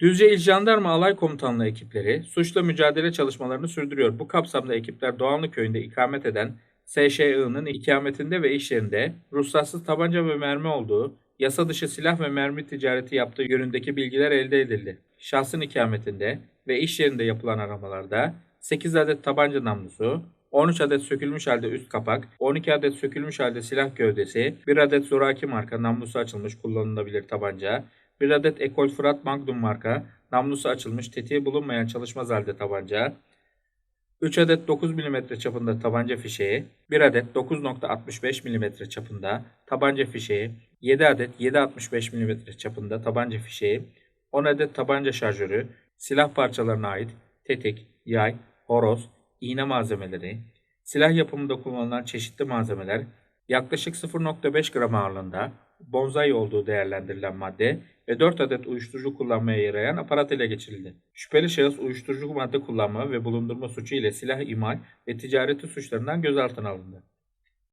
Düzce İl Jandarma Alay Komutanlığı ekipleri suçla mücadele çalışmalarını sürdürüyor. Bu kapsamda ekipler Doğanlı Köyü'nde ikamet eden SŞI'nin ikametinde ve iş yerinde ruhsatsız tabanca ve mermi olduğu, yasa dışı silah ve mermi ticareti yaptığı yönündeki bilgiler elde edildi. Şahsın ikametinde ve iş yerinde yapılan aramalarda 8 adet tabanca namlusu, 13 adet sökülmüş halde üst kapak, 12 adet sökülmüş halde silah gövdesi, 1 adet zoraki marka namlusu açılmış kullanılabilir tabanca, 1 adet Ekol Fırat Magnum marka namlusu açılmış tetiği bulunmayan çalışmaz halde tabanca, 3 adet 9 mm çapında tabanca fişeği, 1 adet 9.65 mm çapında tabanca fişeği, 7 adet 7.65 mm çapında tabanca fişeği, 10 adet tabanca şarjörü, silah parçalarına ait tetik, yay, horoz, iğne malzemeleri, silah yapımında kullanılan çeşitli malzemeler, yaklaşık 0.5 gram ağırlığında bonzai olduğu değerlendirilen madde ve 4 adet uyuşturucu kullanmaya yarayan aparat ele geçirildi. Şüpheli şahıs uyuşturucu madde kullanma ve bulundurma suçu ile silah imal ve ticareti suçlarından gözaltına alındı.